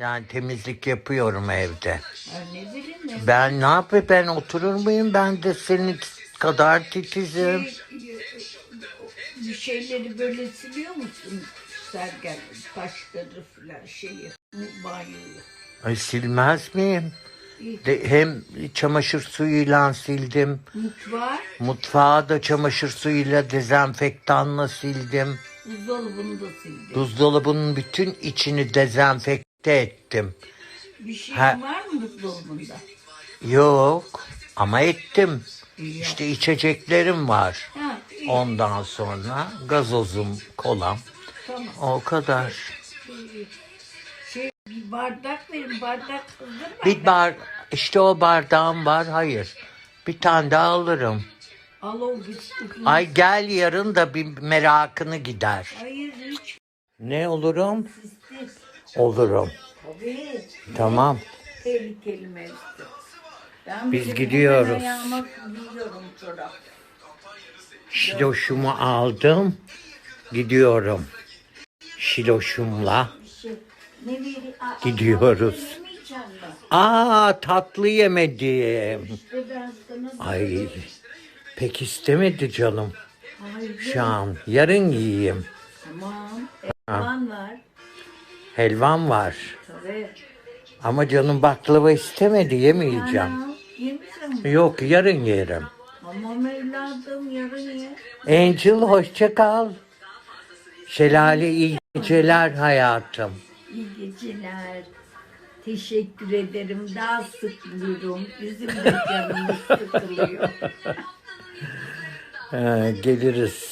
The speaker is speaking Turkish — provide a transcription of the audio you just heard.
Yani temizlik yapıyorum evde. Ha, ne bileyim ne. Ben ne yapayım ben oturur muyum ben de senin kadar titizim. Şey, bir şeyleri böyle siliyor musun? Sergen taşları falan şeyi, banyoyu. Ay silmez miyim? İyi. De, hem çamaşır suyuyla sildim. Mutfağı, Mutfağı da çamaşır suyuyla dezenfektanla sildim. buzdolabını da sildi. Buzdolabının bütün içini dezenfekte ettim. Bir şey Ha. var mı buzdolabında? Yok ama ettim. İyi. İşte içeceklerim var. Ha, iyi. Ondan sonra gazozum, kolam. Tamam. O kadar. Şey, bir bardak verin, bardak kızdırma. Bir bar, işte o bardağım var. Hayır. Bir tane daha alırım. Al o. Ay gel yarın da bir merakını gider. Hayır hiç. Ne olurum? Sistis. Olurum. Tabii. Tamam. Tehlikeli. Ben Biz gidiyoruz. hemen Ayağıma giyiyorum çorap. Şiloşumu aldım. Gidiyorum. Şiloşumla. Şey. Ne? Aa, Gidiyoruz. Aa tatlı yemedim. İşte ben sana Ay pek istemedi canım Hayır. şu an. Yarın yiyeyim. Tamam. Elman var. Helvam var. Tabii. Ama canım baklava istemedi yemeyeceğim. Ana, yemeyeceğim mi? Yok yarın yerim. Tamam evladım yarın ye. Angel hoşça kal. Şelale iyi geceler hayatım. İyi geceler. Teşekkür ederim. Daha sık bulurum. Bizim de canımız sıkılıyor. Ee, geliriz.